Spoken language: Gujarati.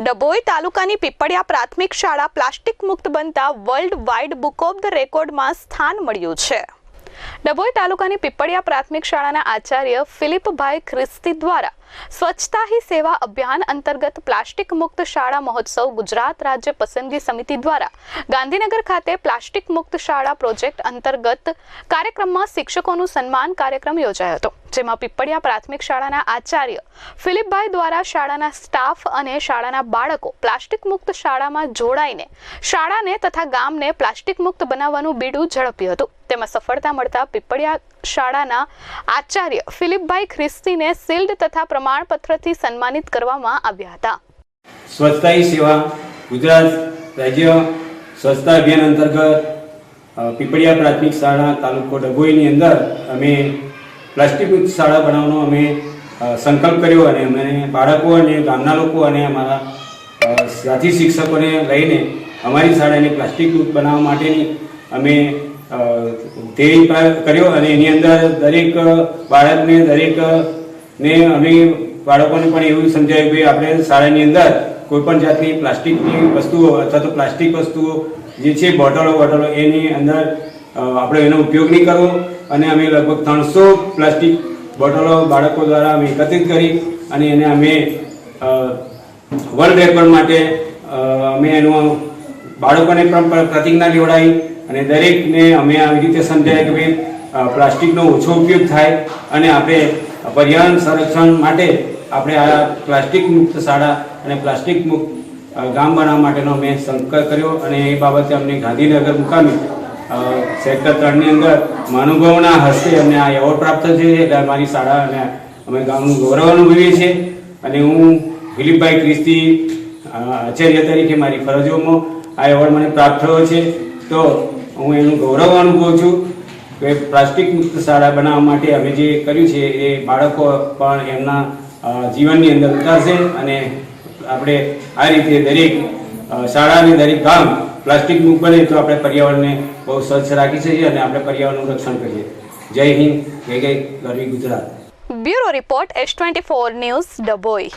ડભોઈ તાલુકાની પીપળિયા પ્રાથમિક શાળા પ્લાસ્ટિક મુક્ત બનતા world wide book of the રેકોર્ડમાં સ્થાન મળ્યું છે. ડભોઈ તાલુકાની પીપળિયા પ્રાથમિક શાળાના આચાર્ય ફિલિપભાઈ ખ્રિસ્તી દ્વારા સ્વચ્છતા હી સેવા અભિયાન અંતર્ગત પ્લાસ્ટિક મુક્ત શાળા મહોત્સવ ગુજરાત રાજ્ય પસંદગી સમિતિ દ્વારા ગાંધીનગર ખાતે પ્લાસ્ટિક મુક્ત શાળા પ્રોજેક્ટ અંતર્ગત કાર્યક્રમમાં શિક્ષકોનું સન્માન કાર્યક્રમ યોજાયો હતો. જેમાં પીપળિયા પ્રાથમિક શાળાના આચાર્ય ફિલિપભાઈ દ્વારા શાળાના સ્ટાફ અને શાળાના બાળકો પ્લાસ્ટિક મુક્ત શાળામાં જોડાઈને શાળાને તથા ગામને પ્લાસ્ટિક મુક્ત બનાવવાનું બીડું ઝડપ્યું હતું. તેમાં સફળતા મળતા પીપળિયા શાળાના આચાર્ય ફિલિપભાઈ ખ્રિસ્તીને સિલ્ડ તથા પ્રમાણપત્રથી સન્માનિત કરવામાં આવ્યા હતા. સ્વચ્છતા સેવા ગુજરાત રાજ્ય સ્વચ્છતા અભિયાન અંતર્ગત પીપળિયા પ્રાથમિક શાળા તાલુકો ડભોઈની અંદર અમે પ્લાસ્ટિક શાળા બનાવવાનો અમે સંકલ્પ કર્યો અને અમે બાળકો અને ગામના લોકો અને અમારા સાથી શિક્ષકોને લઈને અમારી શાળાને પ્લાસ્ટિક મુક્ત બનાવવા માટેની અમે તે કર્યો અને એની અંદર દરેક બાળકને દરેક ને અમે બાળકોને પણ એવું સમજાયું કે આપણે શાળાની અંદર કોઈ પણ જાતની પ્લાસ્ટિકની વસ્તુઓ અથવા તો પ્લાસ્ટિક વસ્તુઓ જે છે, બોટલો બોટલો એની અંદર આપણે એનો ઉપયોગ નહીં કરવો. અને અમે લગભગ ત્રણસો પ્લાસ્ટિક બોટલો બાળકો દ્વારા અમે એકત્રિત કરી અને એને અમે વર્લ્ડ રેકોર્ડ માટે અમે એનું બાળકોને પણ પ્રતિજ્ઞા લેવડાવી અને દરેકને અમે આવી રીતે સમજાય કે ભાઈ પ્લાસ્ટિકનો ઓછો ઉપયોગ થાય અને આપણે પર્યાવરણ સંરક્ષણ માટે આપણે આ પ્લાસ્ટિક મુક્ત શાળા અને પ્લાસ્ટિક મુક્ત ગામ બનાવવા માટેનો અમે સંકલ્પ કર્યો અને એ બાબતે અમને ગાંધીનગર મુકામે. સેક્ટર ત્રણની અંદર મહાનુભાવના હસ્તે અમને આ એવોર્ડ પ્રાપ્ત થયો છે. એટલે અમારી શાળા અને અમે ગામનું ગૌરવ અનુભવીએ છીએ. અને હું દિલીપભાઈ ક્રિસ્તી આચાર્ય તરીકે મારી ફરજોમાં આ એવોર્ડ મને પ્રાપ્ત થયો છે. તો હું એનું ગૌરવ અનુભવું છું કે પ્લાસ્ટિક મુક્ત શાળા બનાવવા માટે અમે જે કર્યું છે એ બાળકો પણ એમના જીવનની અંદર ઉતારશે. અને આપણે આ રીતે દરેક શાળાને દરેક ગામ પ્લાસ્ટિક મુક્ત બને તો આપણે પર્યાવરણને બહુ સ્વચ્છ રાખી શકીએ અને આપણે પર્યાવરણનું રક્ષણ કરીએ. જય હિન્દ, જય જય, ગરવી Gujarat. Bureau report S twenty four news Dabhoi.